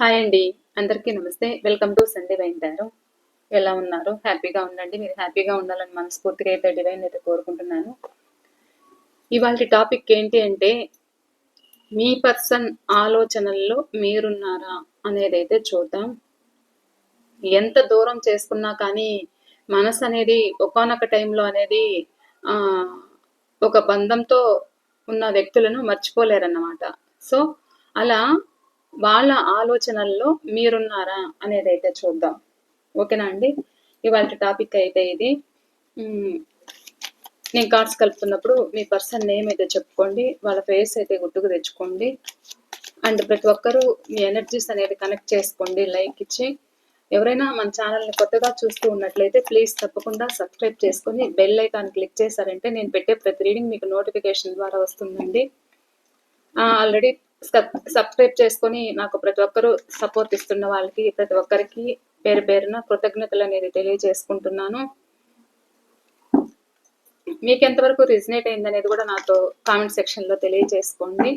Hi అండి. అందరికీ నమస్తే. వెల్కమ్ టు సండే వైంటారు ఎలా ఉన్నారు? హ్యాపీగా ఉండండి. మీరు హ్యాపీగా ఉండాలని మనస్ఫూర్తిగా అయితే డివైన్ అయితే కోరుకుంటున్నాను. ఇవాళ టాపిక్ ఏంటి అంటే మీ పర్సన్ ఆలోచనల్లో మీరున్నారా అనేది అయితే చూద్దాం. ఎంత దూరం చేసుకున్నా కానీ మనసు అనేది ఒకనొక టైంలో అనేది ఒక బంధంతో ఉన్న వ్యక్తులను మర్చిపోలేరన్నమాట. సో అలా వాళ్ళ ఆలోచనల్లో మీరున్నారా అనేది అయితే చూద్దాం. ఓకేనా అండి? ఇవాళ టాపిక్ అయితే ఇది. నేను కార్డ్స్ కలుపుతున్నప్పుడు మీ పర్సన్ నేమ్ అయితే చెప్పుకోండి వాళ్ళ ఫేస్ అయితే గుర్తుకు తెచ్చుకోండి. అండ్ ప్రతి ఒక్కరూ మీ ఎనర్జీస్ అనేది కనెక్ట్ చేసుకోండి లైక్ ఇచ్చి. ఎవరైనా మన ఛానల్ని కొత్తగా చూస్తూ ఉన్నట్లయితే ప్లీజ్ తప్పకుండా సబ్స్క్రైబ్ చేసుకొని బెల్ ఐకాన్ క్లిక్ చేశారంటే నేను పెట్టే ప్రతి రీడింగ్ మీకు నోటిఫికేషన్ ద్వారా వస్తుందండి. ఆల్రెడీ సబ్స్క్రైబ్ చేసుకొని నాకు ప్రతి ఒక్కరూ సపోర్ట్ ఇస్తున్న వాళ్ళకి ప్రతి ఒక్కరికి పేరు పేరున కృతజ్ఞతలు అనేది తెలియజేసుకుంటున్నాను. మీకు ఎంతవరకు రిజనేట్ అయింది అనేది కూడా నాతో కామెంట్ సెక్షన్లో తెలియజేసుకోండి.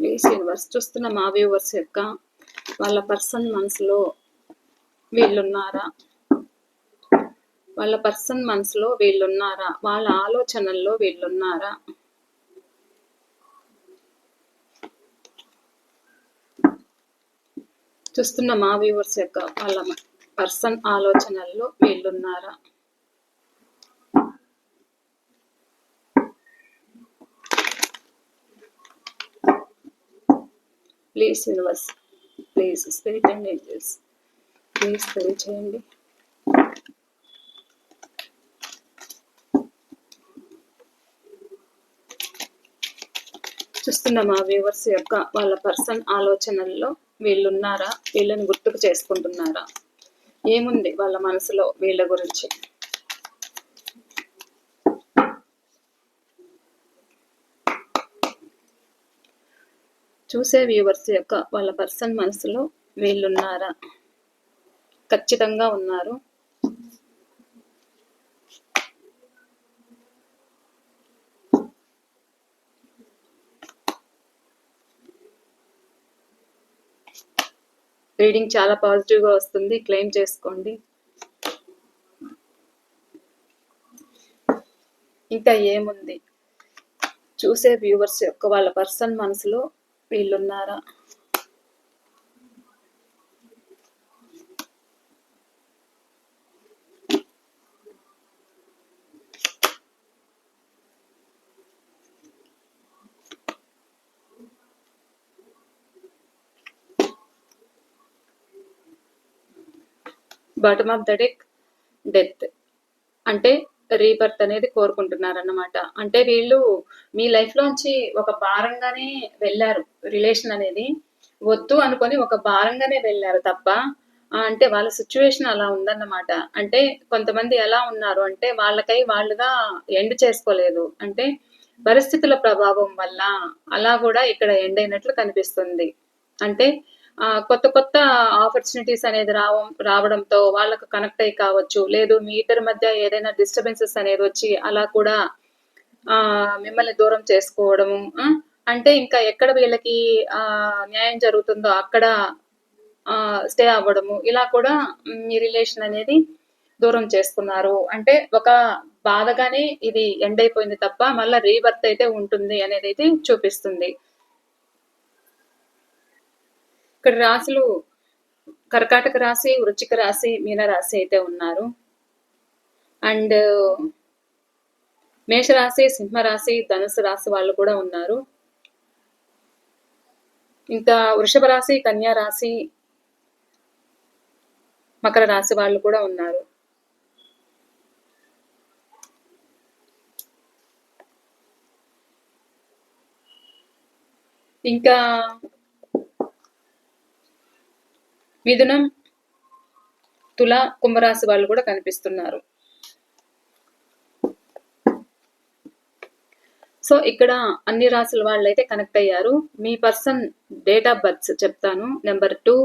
ప్లీజ్ యూనివర్స్ చూస్తున్న మా వ్యూవర్స్ యొక్క వాళ్ళ పర్సన్ మనసులో వీళ్ళున్నారా? వాళ్ళ పర్సన్ మనసులో వీళ్ళున్నారా? వాళ్ళ ఆలోచనల్లో వీళ్ళున్నారా? చూస్తున్న మా వ్యూవర్స్ యొక్క వాళ్ళ పర్సన్ ఆలోచనల్లో వీళ్ళున్నారా? Please universe please spirit and angels please తెలియచేయండి చూస్తున్న మా వ్యూవర్స్ యొక్క వాళ్ళ పర్సన్ ఆలోచనల్లో వీళ్ళున్నారా? వీళ్ళని గుర్తుకు చేసుకుంటున్నారా? ఏముంది వాళ్ళ మనసులో వీళ్ళ గురించి? చూసే వ్యూవర్స్ యొక్క వాళ్ళ పర్సన్ మనసులో వీళ్ళున్నారా? ఖచ్చితంగా ఉన్నారు. రీడింగ్ చాలా పాజిటివ్గా వస్తుంది. క్లెయిమ్ చేసుకోండి. ఇంకా ఏముంది? చూసే వ్యూవర్స్ యొక్క వాళ్ళ పర్సన్ మనసులో వీళ్ళున్నారా? Bottom of the deck death అంటే రీబర్త్ అనేది కోరుకుంటున్నారన్నమాట. అంటే వీళ్ళు మీ లైఫ్లోంచి ఒక భారంగానే వెళ్ళారు. రిలేషన్ అనేది వద్దు అనుకొని ఒక భారంగానే వెళ్ళారు తప్ప అంటే వాళ్ళ సిచ్యువేషన్ అలా ఉందన్నమాట. అంటే కొంతమంది ఎలా ఉన్నారు అంటే వాళ్ళకై వాళ్ళుగా ఎండ్ చేసుకోలేదు. అంటే పరిస్థితుల ప్రభావం వల్ల అలా కూడా ఇక్కడ ఎండ్ అయినట్లు కనిపిస్తుంది. అంటే కొత్త కొత్త ఆపర్చునిటీస్ అనేది రావ రావడంతో వాళ్ళకు కనెక్ట్ అయ్యి కావచ్చు. లేదు మీ ఇద్దరి మధ్య ఏదైనా డిస్టర్బెన్సెస్ అనేది వచ్చి అలా కూడా ఆ మిమ్మల్ని దూరం చేసుకోవడము అంటే ఇంకా ఎక్కడ వీళ్ళకి ఆ న్యాయం జరుగుతుందో అక్కడ ఆ స్టే అవ్వడము ఇలా కూడా మీ రిలేషన్ అనేది దూరం చేసుకున్నారు. అంటే ఒక బాధగానే ఇది ఎండ్ అయిపోయింది తప్ప మళ్ళీ రీబర్త్ అయితే ఉంటుంది అనేది అయితే చూపిస్తుంది. ఇక్కడ రాశులు కర్కాటక రాశి వృచ్చిక రాశి మీన రాశి అయితే ఉన్నారు. అండ్ మేషరాశి సింహరాశి ధనుసు రాశి వాళ్ళు కూడా ఉన్నారు. ఇంకా వృషభ రాశి కన్యా రాశి మకర రాశి వాళ్ళు కూడా ఉన్నారు. ఇంకా మిథునం తుల కుంభరాశి వాళ్ళు కూడా కనిపిస్తున్నారు. సో ఇక్కడ అన్ని రాసుల వాళ్ళు అయితే కనెక్ట్ అయ్యారు. మీ పర్సన్ డేట్ ఆఫ్ బర్త్ చెప్తాను. Number two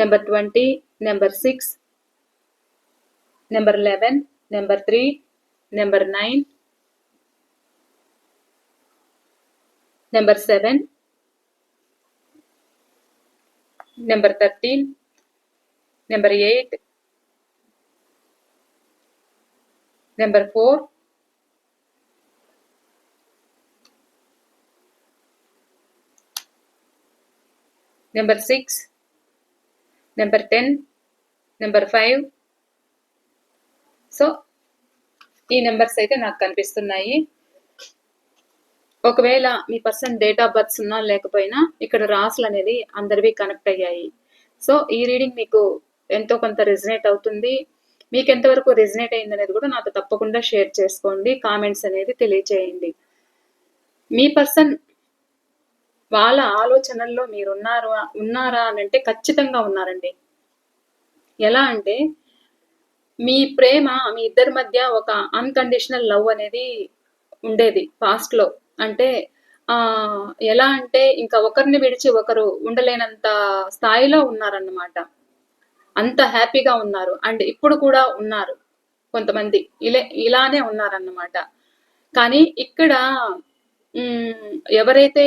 number twenty number six number eleven number three number nine number seven number thirteen number eight number four number six number ten number five so ఈ numbers అయితే నాకు కనిపిస్తున్నాయి. ఒకవేళ మీ person date of births ఉన్నా లేకపోయినా ఇక్కడ రాసులు అనేది అందరివి కనెక్ట్ అయ్యాయి. సో ఈ రీడింగ్ మీకు ఎంతో కొంత రిజనేట్ అవుతుంది. మీకు ఎంతవరకు రిజనేట్ అయింది అనేది కూడా నాతో తప్పకుండా షేర్ చేసుకోండి. కామెంట్స్ అనేది తెలియచేయండి. మీ పర్సన్ వాళ్ళ ఆలోచనల్లో మీరు ఉన్నారు ఉన్నారా అని అంటే ఖచ్చితంగా ఉన్నారండి. ఎలా అంటే మీ ప్రేమ మీ ఇద్దరి మధ్య ఒక అన్కండిషనల్ లవ్ అనేది ఉండేది పాస్ట్లో అంటే ఆ ఎలా అంటే ఇంకా ఒకరిని విడిచి ఒకరు ఉండలేనంత స్థాయిలో ఉన్నారన్నమాట. అంత హ్యాపీగా ఉన్నారు. అండ్ ఇప్పుడు కూడా ఉన్నారు కొంతమంది. ఇలా ఇలానే ఉన్నారన్నమాట. కానీ ఇక్కడ ఎవరైతే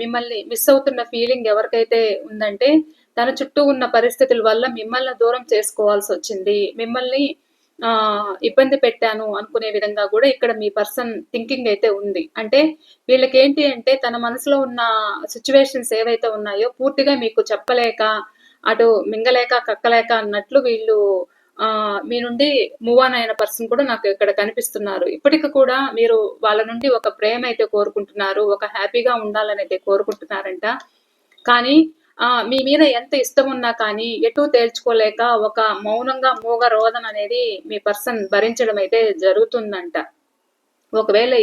మిమ్మల్ని మిస్ అవుతున్న ఫీలింగ్ ఎవరికైతే ఉందంటే తన చుట్టూ ఉన్న పరిస్థితుల వల్ల మిమ్మల్ని దూరం చేసుకోవాల్సి వచ్చింది. మిమ్మల్ని ఇబ్బంది పెట్టాను అనుకునే విధంగా కూడా ఇక్కడ మీ పర్సన్ థింకింగ్ అయితే ఉంది. అంటే వీళ్ళకి ఏంటి అంటే తన మనసులో ఉన్న సిచ్యువేషన్స్ ఏవైతే ఉన్నాయో పూర్తిగా మీకు చెప్పలేక అటు మింగలేక కక్కలేక అన్నట్లు వీళ్ళు ఆ మీ నుండి మూవ్ ఆన్ అయిన పర్సన్ కూడా నాకు ఇక్కడ కనిపిస్తున్నారు. ఇప్పటికి కూడా మీరు వాళ్ళ నుండి ఒక ప్రేమ అయితే కోరుకుంటున్నారు ఒక హ్యాపీగా ఉండాలని అయితే కోరుకుంటున్నారంట. కానీ మీ మీద ఎంత ఇష్టం ఉన్నా కానీ ఎటు తేల్చుకోలేక ఒక మౌనంగా మూగ రోదన అనేది మీ పర్సన్ భరించడం అయితే జరుగుతుందంట. ఒకవేళ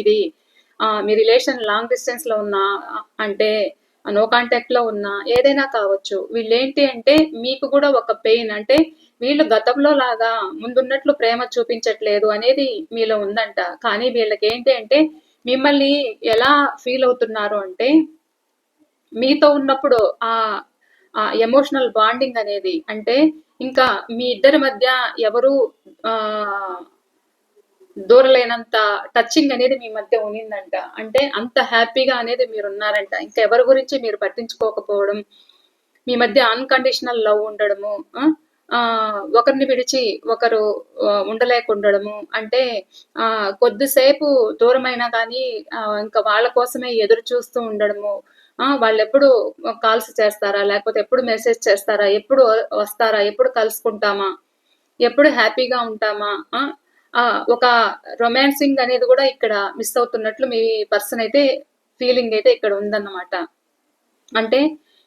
ఇది మీ రిలేషన్ లాంగ్ డిస్టెన్స్లో ఉన్నా అంటే నో కాంటాక్ట్లో ఉన్నా ఏదైనా కావచ్చు వీళ్ళు ఏంటి అంటే మీకు కూడా ఒక పెయిన్ అంటే వీళ్ళు గతంలో లాగా ముందున్నట్లు ప్రేమ చూపించట్లేదు అనేది మీలో ఉందంట. కానీ వీళ్ళకి ఏంటి అంటే మిమ్మల్ని ఎలా ఫీల్ అవుతున్నారు అంటే మీతో ఉన్నప్పుడు ఆ ఎమోషనల్ బాండింగ్ అనేది అంటే ఇంకా మీ ఇద్దరి మధ్య ఎవరు ఆ దూరలేనంత టచింగ్ అనేది మీ మధ్య ఉనిందంట అంటే అంత హ్యాపీగా అనేది మీరు ఉన్నారంట. ఇంకా ఎవరి గురించి మీరు పట్టించుకోకపోవడం మీ మధ్య అన్కండిషనల్ లవ్ ఉండడము ఆ ఒకరిని విడిచి ఒకరు ఉండలేకుండడము అంటే ఆ కొద్దిసేపు దూరమైనా కానీ ఇంకా వాళ్ళ కోసమే ఎదురు చూస్తూ ఉండడము వాళ్ళు ఎప్పుడు కాల్స్ చేస్తారా? లేకపోతే ఎప్పుడు మెసేజ్ చేస్తారా? ఎప్పుడు వస్తారా? ఎప్పుడు కలుసుకుంటామా? ఎప్పుడు హ్యాపీగా ఉంటామా? ఒక రొమాన్సింగ్ అనేది కూడా ఇక్కడ మిస్ అవుతున్నట్లు మీ పర్సన్ అయితే ఫీలింగ్ అయితే ఇక్కడ ఉందన్నమాట. అంటే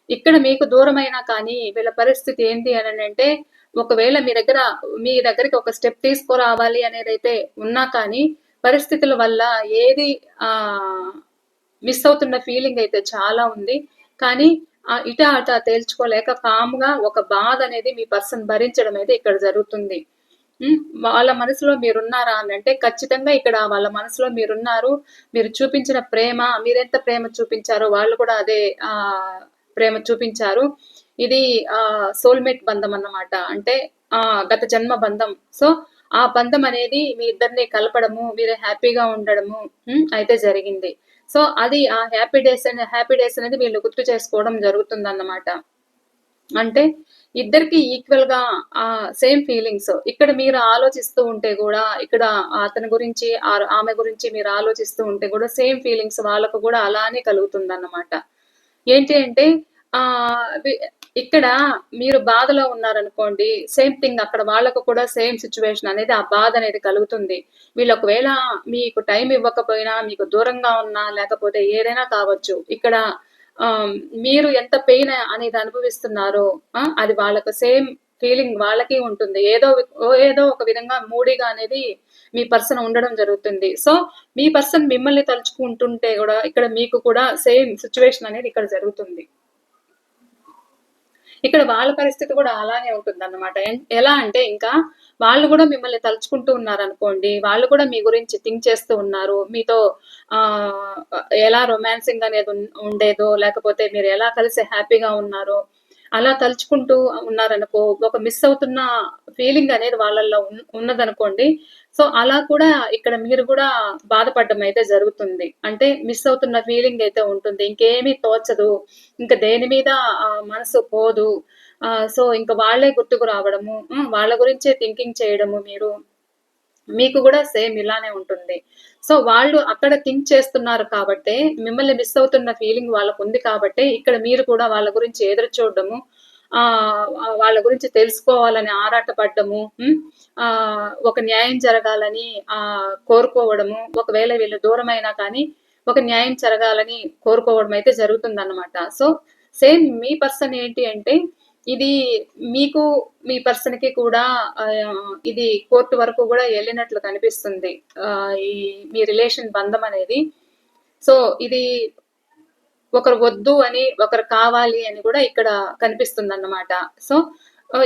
ఇక్కడ మీకు దూరమైనా కానీ వీళ్ళ పరిస్థితి ఏంటి అని అంటే ఒకవేళ మీ దగ్గర మీ దగ్గరికి ఒక స్టెప్ తీసుకురావాలి అనేది అయితే ఉన్నా కానీ పరిస్థితుల వల్ల ఏది ఆ మిస్ అవుతున్న ఫీలింగ్ అయితే చాలా ఉంది. కానీ ఇట అట తేల్చుకోలేక కామ్గా ఒక బాధ అనేది మీ పర్సన్ భరించడం అయితే ఇక్కడ జరుగుతుంది. వాళ్ళ మనసులో మీరున్నారా అని అంటే ఖచ్చితంగా ఇక్కడ వాళ్ళ మనసులో మీరున్నారు. మీరు చూపించిన ప్రేమ మీరెంత ప్రేమ చూపించారో వాళ్ళు కూడా అదే ఆ ప్రేమ చూపించారు. ఇది ఆ సోల్మేట్ బంధం అన్నమాట. అంటే ఆ గత జన్మ బంధం. సో ఆ బంధం అనేది మీ ఇద్దరిని కలపడము మీరు హ్యాపీగా ఉండడము అయితే జరిగింది. సో అది ఆ హ్యాపీ డేస్ అనే హ్యాపీ డేస్ అనేది వీళ్ళు గుర్తు చేసుకోవడం జరుగుతుంది అన్నమాట అంటే ఇద్దరికి ఈక్వల్గా ఆ సేమ్ ఫీలింగ్స్ ఇక్కడ మీరు ఆలోచిస్తూ ఉంటే కూడా ఇక్కడ అతని గురించి ఆమె గురించి మీరు ఆలోచిస్తూ ఉంటే కూడా సేమ్ ఫీలింగ్స్ వాళ్ళకు కూడా అలానే కలుగుతుంది అన్నమాట ఏంటి అంటే ఆ ఇక్కడ మీరు బాధలో ఉన్నారనుకోండి సేమ్ థింగ్ అక్కడ వాళ్ళకు కూడా సేమ్ సిచ్యువేషన్ అనేది ఆ బాధ అనేది కలుగుతుంది. వీళ్ళు ఒకవేళ మీకు టైం ఇవ్వకపోయినా మీకు దూరంగా ఉన్నా లేకపోతే ఏదైనా కావచ్చు ఇక్కడ మీరు ఎంత పెయిన్ అనేది అనుభవిస్తున్నారో అది వాళ్ళకు సేమ్ ఫీలింగ్ వాళ్ళకి ఉంటుంది. ఏదో ఏదో ఒక విధంగా మూడీగా అనేది మీ పర్సన్ ఉండడం జరుగుతుంది. సో మీ పర్సన్ మిమ్మల్ని తలుచుకుంటుంటే కూడా ఇక్కడ మీకు కూడా సేమ్ సిచ్యువేషన్ అనేది ఇక్కడ జరుగుతుంది. ఇక్కడ వాళ్ళ పరిస్థితి కూడా అలానే ఉంటుంది అన్నమాట ఎలా అంటే ఇంకా వాళ్ళు కూడా మిమ్మల్ని తలుచుకుంటూ ఉన్నారు అనుకోండి వాళ్ళు కూడా మీ గురించి థింక్ చేస్తూ ఉన్నారు మీతో ఆ ఎలా రొమాన్సింగ్ అనేది ఉండేదో లేకపోతే మీరు ఎలా కలిసి హ్యాపీగా ఉన్నారో అలా తలుచుకుంటూ ఉన్నారనుకో ఒక మిస్ అవుతున్న ఫీలింగ్ అనేది వాళ్ళల్లో ఉన్- ఉన్నదనుకోండి సో అలా కూడా ఇక్కడ మీరు కూడా బాధపడడం అయితే జరుగుతుంది. అంటే మిస్ అవుతున్న ఫీలింగ్ అయితే ఉంటుంది. ఇంకేమీ తోచదు. ఇంకా దేని మీద మనసు పోదు. సో ఇంకా వాళ్ళే గుర్తుకు రావడము వాళ్ళ గురించే థింకింగ్ చేయడము మీరు మీకు కూడా సేమ్ ఇలానే ఉంటుంది. సో వాళ్ళు అక్కడ థింక్ చేస్తున్నారు కాబట్టి మిమ్మల్ని మిస్ అవుతున్న ఫీలింగ్ వాళ్ళకు ఉంది కాబట్టి ఇక్కడ మీరు కూడా వాళ్ళ గురించి ఎదురు చూడడము ఆ వాళ్ళ గురించి తెలుసుకోవాలని ఆరాటపడ్డము ఆ ఒక న్యాయం జరగాలని ఆ కోరుకోవడము ఒకవేళ వీళ్ళు దూరమైనా కానీ ఒక న్యాయం జరగాలని కోరుకోవడం అయితే జరుగుతుంది సో సేమ్ మీ పర్సన్ ఏంటి అంటే ఇది మీకు మీ పర్సన్కి కూడా ఇది కోర్టు వరకు కూడా వెళ్ళినట్లు కనిపిస్తుంది. ఆ, ఈ మీ రిలేషన్ బంధం అనేది. సో ఇది ఒకరు వద్దు అని ఒకరు కావాలి అని కూడా ఇక్కడ కనిపిస్తుంది అన్నమాట సో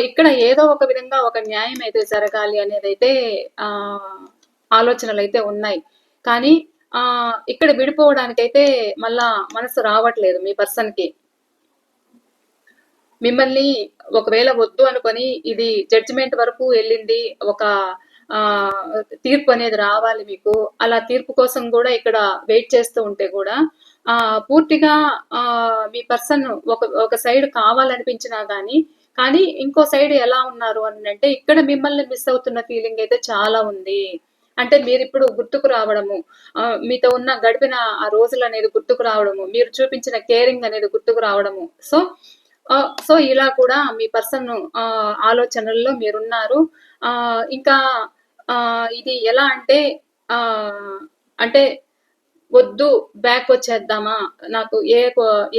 ఇక్కడ ఏదో ఒక విధంగా ఒక న్యాయం అయితే జరగాలి అనేది అయితే ఆ ఆలోచనలు అయితే ఉన్నాయి. కానీ ఆ ఇక్కడ విడిపోవడానికైతే మళ్ళా మనసు రావట్లేదు మీ పర్సన్కి మిమ్మల్ని ఒకవేళ వద్దు అనుకొని ఇది జడ్జిమెంట్ వరకు వెళ్ళింది ఒక ఆ తీర్పు అనేది రావాలి మీకు. అలా తీర్పు కోసం కూడా ఇక్కడ వెయిట్ చేస్తూ ఉంటే కూడా ఆ పూర్తిగా ఆ మీ పర్సన్ ఒక ఒక సైడ్ కావాలనిపించినా గానీ కానీ ఇంకో సైడ్ ఎలా ఉన్నారు అని అంటే ఇక్కడ మిమ్మల్ని మిస్ అవుతున్న ఫీలింగ్ అయితే చాలా ఉంది. అంటే మీరు ఇప్పుడు గుర్తుకు రావడము మీతో ఉన్న గడిపిన ఆ రోజులు అనేది గుర్తుకు రావడము మీరు చూపించిన కేరింగ్ అనేది గుర్తుకు రావడము. సో సో ఇలా కూడా మీ పర్సన్ ఆలోచనల్లో మీరున్నారు. ఆ, ఇంకా ఆ, ఇది ఎలా అంటే ఆ, అంటే వద్దు బ్యాక్ వచ్చేద్దామా? నాకు ఏ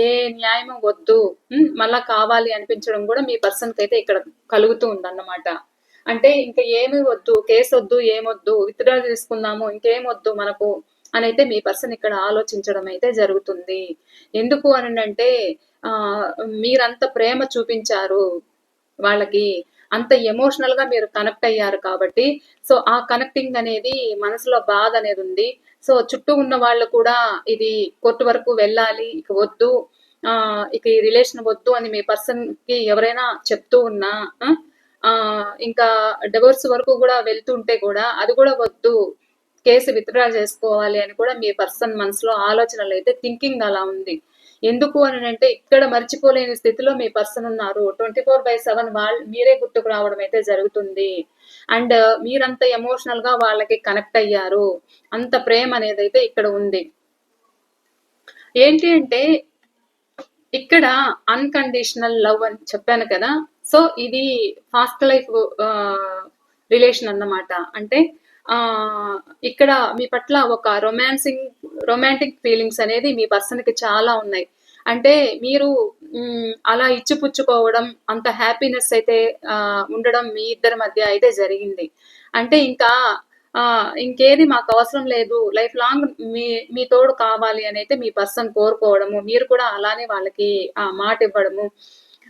ఏ న్యాయం వద్దు. మళ్ళా కావాలి అనిపించడం కూడా మీ పర్సన్కి అయితే ఇక్కడ కలుగుతూ ఉందన్నమాట. అంటే ఇంకా ఏమి వద్దు కేసు వద్దు ఏమొద్దు విత్డ్రా తీసుకుందాము ఇంకేం వద్దు మనకు అని అయితే మీ పర్సన్ ఇక్కడ ఆలోచించడం అయితే జరుగుతుంది. ఎందుకు అని అంటే ఆ మీరంత ప్రేమ చూపించారు వాళ్ళకి అంత ఎమోషనల్గా మీరు కనెక్ట్ అయ్యారు కాబట్టి సో ఆ కనెక్టింగ్ అనేది మనసులో బాధ అనేది ఉంది. సో చుట్టూ ఉన్న వాళ్ళు కూడా ఇది కోర్టు వరకు వెళ్ళాలి ఇక వద్దు ఆ ఇక ఈ రిలేషన్ వద్దు అని మీ పర్సన్కి ఎవరైనా చెప్తూ ఉన్నా ఆ, ఆ ఇంకా డివోర్స్ వరకు కూడా వెళ్తుంటే కూడా అది కూడా వద్దు కేసు విత్డ్రా చేసుకోవాలి అని కూడా మీ పర్సన్ మనసులో ఆలోచనలు అయితే థింకింగ్ అలా ఉంది. ఎందుకు అని అంటే ఇక్కడ మర్చిపోలేని స్థితిలో మీ పర్సన్ ఉన్నారు. ట్వంటీ ఫోర్ బై సెవెన్ వాళ్ళు మీరే గుర్తుకు రావడం అయితే జరుగుతుంది. అండ్ మీరంత ఎమోషనల్గా వాళ్ళకి కనెక్ట్ అయ్యారు. అంత ప్రేమ అనేది అయితే ఇక్కడ ఉంది. ఏంటి అంటే ఇక్కడ అన్కండిషనల్ లవ్ అని చెప్పాను కదా. సో ఇది ఫాస్ట్ లైఫ్ రిలేషన్ అన్నమాట. అంటే ఇక్కడ మీ పట్ల ఒక రొమాన్సింగ్ రొమాంటిక్ ఫీలింగ్స్ అనేది మీ పర్సన్కి చాలా ఉన్నాయి. అంటే మీరు అలా ఇచ్చిపుచ్చుకోవడం అంత హ్యాపీనెస్ అయితే ఉండడం మీ ఇద్దరి మధ్య అయితే జరిగింది. అంటే ఇంకా ఇంకేది మాకు అవసరం లేదు. లైఫ్ లాంగ్ మీ మీ తోడు కావాలి అని అయితే మీ పర్సన్ కోరుకోవడము మీరు కూడా అలానే వాళ్ళకి ఆ మాట ఇవ్వడము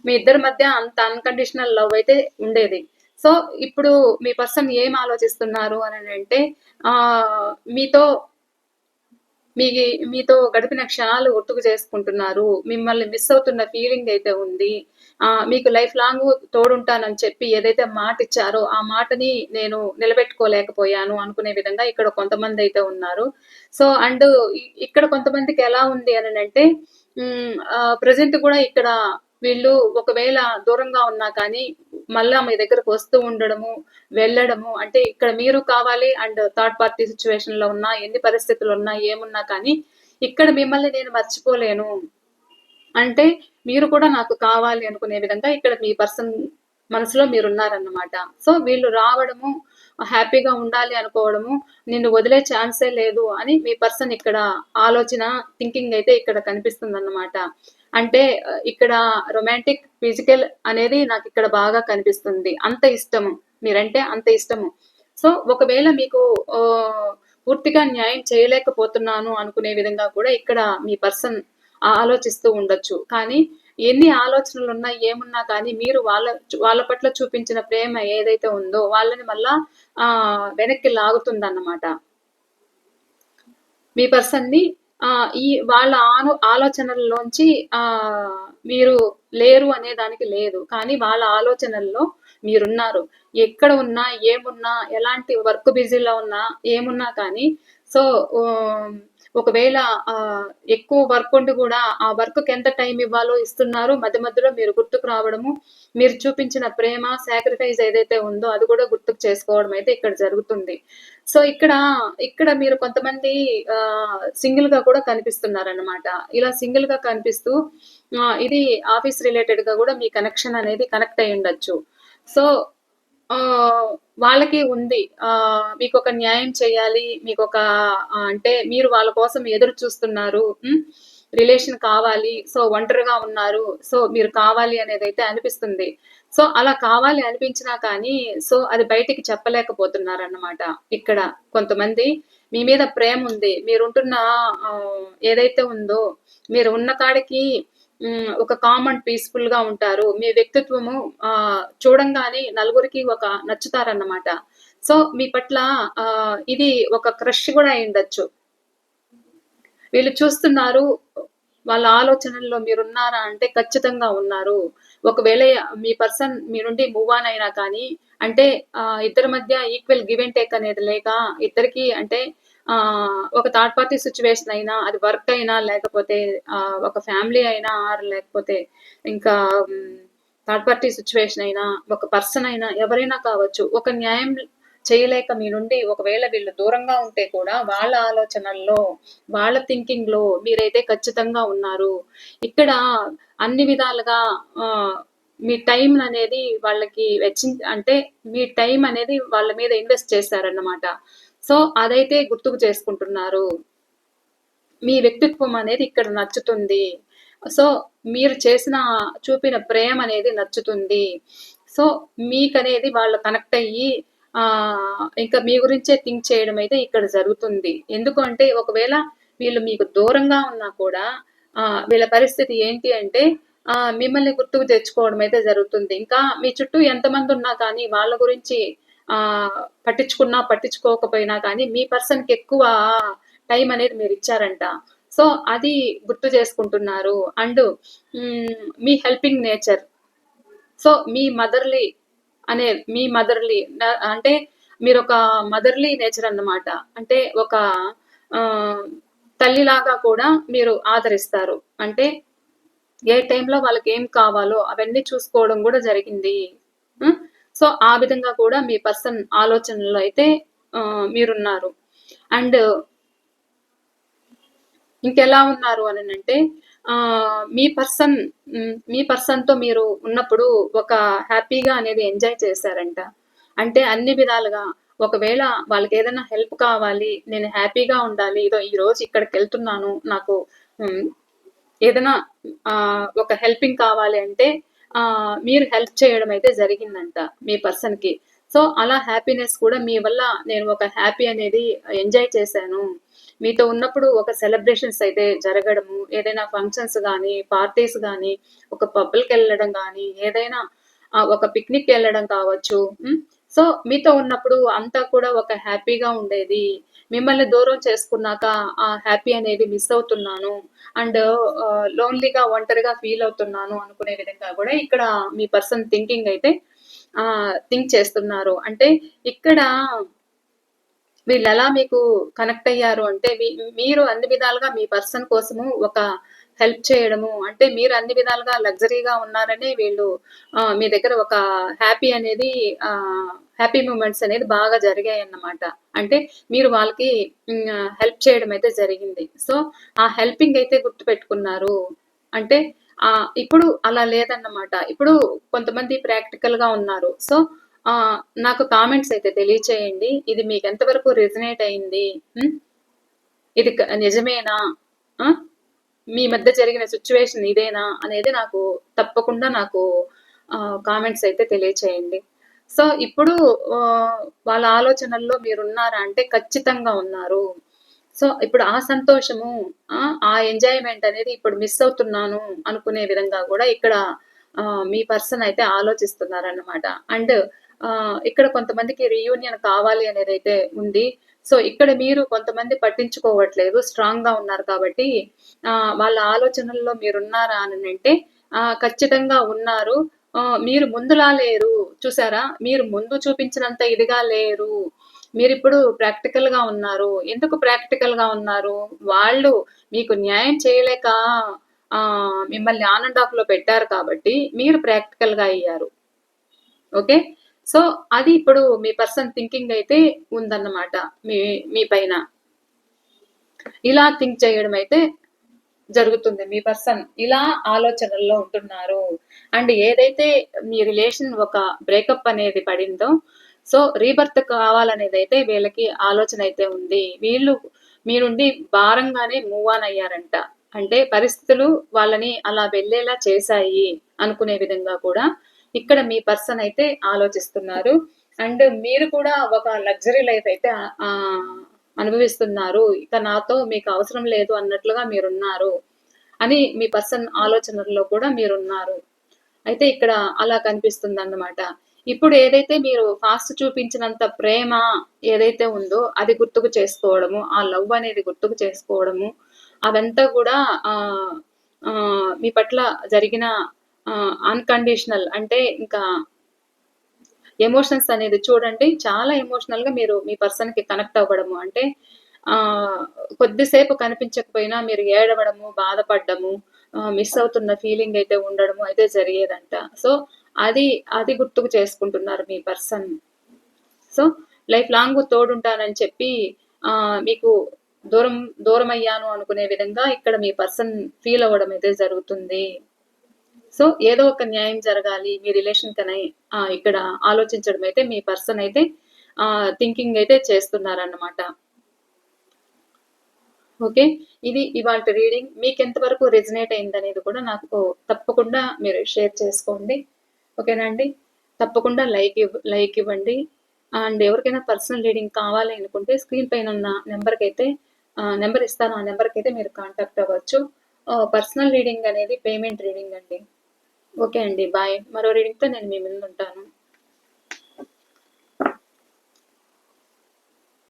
మీ ఇద్దరి మధ్య అంత అన్కండిషనల్ లవ్ అయితే ఉండేది. సో ఇప్పుడు మీ పర్సన్ ఏం ఆలోచిస్తున్నారు అని అంటే ఆ మీతో మీ మీతో గడిపిన క్షణాలు గుర్తుకు చేసుకుంటున్నారు. మిమ్మల్ని మిస్ అవుతున్న ఫీలింగ్ అయితే ఉంది. ఆ మీకు లైఫ్ లాంగ్ తోడుంటానని చెప్పి ఏదైతే మాట ఇచ్చారో ఆ మాటని నేను నిలబెట్టుకోలేకపోయాను అనుకునే విధంగా ఇక్కడ కొంతమంది అయితే ఉన్నారు. సో అండ్ ఇక్కడ కొంతమందికి ఎలా ఉంది అని అంటే ప్రజెంట్ కూడా ఇక్కడ వీళ్ళు ఒకవేళ దూరంగా ఉన్నా కానీ మళ్ళా మీ దగ్గరకు వస్తూ ఉండడము వెళ్ళడము అంటే ఇక్కడ మీరు కావాలి అండ్ థర్డ్ పార్టీ సిచ్యువేషన్లో ఉన్నా ఎన్ని పరిస్థితులు ఉన్నా ఏమున్నా కానీ ఇక్కడ మిమ్మల్ని నేను మర్చిపోలేను. అంటే మీరు కూడా నాకు కావాలి అనుకునే విధంగా ఇక్కడ మీ పర్సన్ మనసులో మీరు ఉన్నారన్నమాట సో వీళ్ళు రావడము హ్యాపీగా ఉండాలి అనుకోవడము నిన్ను వదిలే ఛాన్సే లేదు అని మీ పర్సన్ ఇక్కడ ఆలోచన థింకింగ్ అయితే ఇక్కడ కనిపిస్తుంది అన్నమాట అంటే ఇక్కడ రొమాంటిక్ ఫిజికల్ అనేది నాకు ఇక్కడ బాగా కనిపిస్తుంది. అంత ఇష్టము. మీరంటే అంత ఇష్టము. సో ఒకవేళ మీకు పూర్తిగా న్యాయం చేయలేకపోతున్నాను అనుకునే విధంగా కూడా ఇక్కడ మీ పర్సన్ ఆలోచిస్తూ ఉండొచ్చు. కానీ ఎన్ని ఆలోచనలు ఉన్నా ఏమున్నా కానీ మీరు వాళ్ళ వాళ్ళ పట్ల చూపించిన ప్రేమ ఏదైతే ఉందో వాళ్ళని మళ్ళా ఆ వెనక్కి లాగుతుందన్నమాట. మీ పర్సన్ని ఈ వాళ్ళ ఆను ఆలోచనల్లోంచి ఆ మీరు లేరు అనే దానికి లేదు. కానీ వాళ్ళ ఆలోచనల్లో మీరున్నారు. ఎక్కడ ఉన్నా ఏమున్నా ఎలాంటి వర్క్ బిజీలో ఉన్నా ఏమున్నా కానీ సో ఒకవేళ ఎక్కువ వర్క్ ఉండి కూడా ఆ వర్క్కి ఎంత టైం ఇవ్వాలో ఇస్తున్నారు మధ్య మధ్యలో మీరు గుర్తుకు రావడము మీరు చూపించిన ప్రేమ సాక్రిఫైస్ ఏదైతే ఉందో అది కూడా గుర్తుకు చేసుకోవడం అయితే ఇక్కడ జరుగుతుంది. సో ఇక్కడ ఇక్కడ మీరు కొంతమంది సింగిల్గా కూడా కనిపిస్తున్నారనమాట ఇలా సింగిల్గా కనిపిస్తూ ఇది ఆఫీస్ రిలేటెడ్గా కూడా మీ కనెక్షన్ అనేది కనెక్ట్ అయి ఉండొచ్చు. సో ఆ, వాళ్ళకి ఉంది. ఆ, మీకు ఒక న్యాయం చేయాలి మీకు ఒక అంటే మీరు వాళ్ళ కోసం ఎదురు చూస్తున్నారు రిలేషన్ కావాలి సో ఒంటరిగా ఉన్నారు సో మీరు కావాలి అనేది అయితే అనిపిస్తుంది. సో అలా కావాలి అనిపించినా కానీ సో అది బయటికి చెప్పలేకపోతున్నారు అన్నమాట ఇక్కడ కొంతమంది మీ మీద ప్రేమ ఉంది మీరుంటున్న ఉంటున్న ఏదైతే ఉందో మీరు ఉన్న కాడికి ఒక కామన్ పీస్ఫుల్గా ఉంటారు. మీ వ్యక్తిత్వము ఆ చూడంగానే నలుగురికి ఒక నచ్చుతారన్నమాట. సో మీ పట్ల ఆ ఇది ఒక క్రష్ కూడా అయిండొచ్చు వీళ్ళు చూస్తున్నారు వాళ్ళ ఆలోచనల్లో మీరున్నారా అంటే ఖచ్చితంగా ఉన్నారు. ఒకవేళ మీ పర్సన్ మీ నుండి మూవ్ ఆన్ అయినా కానీ అంటే ఆ, ఇద్దరి మధ్య ఈక్వల్ గివ్ అండ్ టేక్ అనేది లేక ఇద్దరికి అంటే ఆ, ఒక థర్డ్ పార్టీ సిచ్యువేషన్ అయినా అది వర్క్ అయినా లేకపోతే ఒక ఫ్యామిలీ అయినా ఆర్ లేకపోతే ఇంకా థర్డ్ పార్టీ సిచ్యువేషన్ అయినా ఒక పర్సన్ అయినా ఎవరైనా కావచ్చు ఒక న్యాయం చేయలేక మీ నుండి ఒకవేళ వీళ్ళు దూరంగా ఉంటే కూడా వాళ్ళ ఆలోచనల్లో వాళ్ళ థింకింగ్లో మీరైతే ఖచ్చితంగా ఉన్నారు. ఇక్కడ అన్ని విధాలుగా మీ టైం అనేది వాళ్ళకి వెచ్చి అంటే మీ టైం అనేది వాళ్ళ మీద ఇన్వెస్ట్ చేశారన్నమాట. సో అదైతే గుర్తుకు చేసుకుంటున్నారు. మీ వ్యక్తిత్వం అనేది ఇక్కడ నచ్చుతుంది. సో మీరు చేసిన చూపిన ప్రేమ అనేది నచ్చుతుంది. సో మీకనేది వాళ్ళు కనెక్ట్ అయ్యి ఇంకా మీ గురించే థింక్ చేయడం అయితే ఇక్కడ జరుగుతుంది. ఎందుకంటే ఒకవేళ వీళ్ళు మీకు దూరంగా ఉన్నా కూడా ఆ వీళ్ళ పరిస్థితి ఏంటి అంటే ఆ మిమ్మల్ని గుర్తుకు తెచ్చుకోవడం అయితే జరుగుతుంది. ఇంకా మీ చుట్టూ ఎంతమంది ఉన్నా కానీ వాళ్ళ గురించి ఆ పట్టించుకున్నా పట్టించుకోకపోయినా కానీ మీ పర్సన్కి ఎక్కువ టైం అనేది మీరు ఇచ్చారంట. సో అది గుర్తు చేసుకుంటున్నారు. అండ్ మీ హెల్పింగ్ నేచర్. సో మీ మదర్లీ అనే మీ మదర్లీ అంటే మీరు ఒక మదర్లీ నేచర్ అన్నమాట. అంటే ఒక తల్లిలాగా కూడా మీరు ఆదరిస్తారు. అంటే ఏ టైంలో వాళ్ళకి ఏం కావాలో అవన్నీ చూసుకోవడం కూడా జరిగింది. సో ఆ విధంగా కూడా మీ పర్సన్ ఆలోచనలో అయితే మీరున్నారు. అండ్ ఇంకెలా ఉన్నారు అని అంటే మీ పర్సన్ మీ పర్సన్తో మీరు ఉన్నప్పుడు ఒక హ్యాపీగా అనేది ఎంజాయ్ చేశారంట. అంటే అన్ని విధాలుగా ఒకవేళ వాళ్ళకి ఏదైనా హెల్ప్ కావాలి నేను హ్యాపీగా ఉండాలి ఇదో ఈ రోజు ఇక్కడికి వెళ్తున్నాను నాకు ఏదైనా ఒక హెల్పింగ్ కావాలి అంటే మీరు హెల్ప్ చేయడం అయితే జరిగిందంట మీ పర్సన్కి సో అలా హ్యాపీనెస్ కూడా మీ వల్ల నేను ఒక హ్యాపీ అనేది ఎంజాయ్ చేశాను. మీతో ఉన్నప్పుడు ఒక సెలబ్రేషన్స్ అయితే జరగడము ఏదైనా ఫంక్షన్స్ కానీ పార్టీస్ కానీ ఒక పబ్బులకి వెళ్ళడం కానీ ఏదైనా ఒక పిక్నిక్ వెళ్ళడం కావచ్చు సో మీతో ఉన్నప్పుడు అంతా కూడా ఒక హ్యాపీగా ఉండేది. మిమ్మల్ని దూరం చేసుకున్నాక ఆ హ్యాపీ అనేది మిస్ అవుతున్నాను అండ్ లోన్లీగా ఒంటరిగా ఫీల్ అవుతున్నాను అనుకునే విధంగా కూడా ఇక్కడ మీ పర్సన్ థింకింగ్ అయితే థింక్ చేస్తున్నారు. అంటే ఇక్కడ వీళ్ళు ఎలా మీకు కనెక్ట్ అయ్యారు అంటే మీరు అన్ని విధాలుగా మీ పర్సన్ కోసము ఒక హెల్ప్ చేయడము అంటే మీరు అన్ని విధాలుగా లగ్జరీగా ఉన్నారని వీళ్ళు మీ దగ్గర ఒక హ్యాపీ అనేది హ్యాపీ మూమెంట్స్ అనేది బాగా జరిగాయి అన్నమాట అంటే మీరు వాళ్ళకి హెల్ప్ చేయడం అయితే జరిగింది. సో ఆ హెల్పింగ్ అయితే గుర్తు పెట్టుకున్నారు అంటే ఇప్పుడు అలా లేదన్నమాట. ఇప్పుడు కొంతమంది ప్రాక్టికల్గా ఉన్నారు. సో నాకు కామెంట్స్ అయితే తెలియచేయండి. ఇది మీకు ఎంతవరకు రెజనేట్ అయింది? ఇది నిజమేనా? ఆ? మీ మధ్య జరిగిన సిచ్యువేషన్ ఇదేనా? అనేది నాకు తప్పకుండా నాకు కామెంట్స్ అయితే తెలియచేయండి. సో ఇప్పుడు వాళ్ళ ఆలోచనల్లో మీరు ఉన్నారా అంటే ఖచ్చితంగా ఉన్నారు. సో ఇప్పుడు ఆ సంతోషము ఆ, ఆ ఎంజాయ్మెంట్ అనేది ఇప్పుడు మిస్ అవుతున్నాను అనుకునే విధంగా కూడా ఇక్కడ మీ పర్సన్ అయితే ఆలోచిస్తున్నారన్నమాట. అండ్ ఇక్కడ కొంతమందికి రీయూనియన్ కావాలి అనేది అయితే ఉంది. సో ఇక్కడ మీరు కొంతమంది పట్టించుకోవట్లేదు స్ట్రాంగ్గా ఉన్నారు కాబట్టి ఆ, వాళ్ళ ఆలోచనల్లో మీరున్నారా అని అంటే ఖచ్చితంగా ఉన్నారు. ఆ, మీరు ముందులా లేరు. చూసారా? మీరు ముందు చూపించినంత ఇదిగా లేరు. మీరు ఇప్పుడు ప్రాక్టికల్గా ఉన్నారు. ఎందుకు ప్రాక్టికల్గా ఉన్నారు? వాళ్ళు మీకు న్యాయం చేయలేక ఆ, మిమ్మల్ని ఆన్ అండ్ ఆఫ్లో పెట్టారు కాబట్టి మీరు ప్రాక్టికల్గా అయ్యారు. ఓకే? సో అది ఇప్పుడు మీ పర్సన్ థింకింగ్ అయితే ఉందన్నమాట మీ మీ పైన. ఇలా థింక్ చేయడం అయితే జరుగుతుంది మీ పర్సన్. ఇలా ఆలోచనల్లో ఉంటున్నారు. అండ్ ఏదైతే మీ రిలేషన్ ఒక బ్రేకప్ అనేది పడిందో సో రీబర్త్ కావాలనేది అయితే వీళ్ళకి ఆలోచన అయితే ఉంది. వీళ్ళు మీ నుండి భారంగానే మూవ్ ఆన్ అయ్యారంట. అంటే పరిస్థితులు వాళ్ళని అలా వెళ్ళేలా చేశాయి అనుకునే విధంగా కూడా ఇక్కడ మీ పర్సన్ అయితే ఆలోచిస్తున్నారు. అండ్ మీరు కూడా ఒక లగ్జరీ లైఫ్ అయితే ఆ, అనుభవిస్తున్నారు. ఇక నాతో మీకు అవసరం లేదు అన్నట్లుగా మీరున్నారు అని మీ పర్సన్ ఆలోచనల్లో కూడా మీరున్నారు. అయితే ఇక్కడ అలా కనిపిస్తుంది అన్నమాట ఇప్పుడు ఏదైతే మీరు ఫాస్ట్ చూపించినంత ప్రేమ ఏదైతే ఉందో అది గుర్తుకు చేసుకోవడము ఆ లవ్ అనేది గుర్తుకు చేసుకోవడము అదంతా కూడా ఆ, మీ పట్ల జరిగిన అన్కండిషనల్ అంటే ఇంకా ఎమోషన్స్ అనేది చూడండి చాలా ఎమోషనల్గా మీరు మీ పర్సన్కి కనెక్ట్ అవ్వడము. అంటే ఆ కొద్దిసేపు కనిపించకపోయినా మీరు ఏడవడము బాధపడ్డము మిస్ అవుతున్న ఫీలింగ్ అయితే ఉండడము అయితే జరిగేదంట. సో అది అది గుర్తుకు చేసుకుంటున్నారు మీ పర్సన్ సో లైఫ్ లాంగ్ తోడుంటానని చెప్పి ఆ మీకు దూరం దూరం అయ్యాను అనుకునే విధంగా ఇక్కడ మీ పర్సన్ ఫీల్ అవ్వడం అయితే జరుగుతుంది. సో ఏదో ఒక న్యాయం జరగాలి మీ రిలేషన్ కనై ఇక్కడ ఆలోచించడం అయితే మీ పర్సన్ అయితే థింకింగ్ అయితే చేస్తున్నారన్నమాట. ఓకే ఇది ఇవాళ రీడింగ్ మీకు ఎంతవరకు రెజినేట్ అయింది అనేది కూడా నాకు తప్పకుండా మీరు షేర్ చేసుకోండి. ఓకేనండి తప్పకుండా లైక్ ఇవ్ లైక్ ఇవ్వండి. అండ్ ఎవరికైనా పర్సనల్ రీడింగ్ కావాలి అనుకుంటే స్క్రీన్ పైన ఉన్న నెంబర్కి అయితే నెంబర్ ఇస్తాను. ఆ నెంబర్కి అయితే మీరు కాంటాక్ట్ అవ్వచ్చు. పర్సనల్ రీడింగ్ అనేది పేమెంట్ రీడింగ్ అండి. ఓకే అండి బాయ్. మరో రీడింగ్తో నేను మీ ముందు ఉంటాను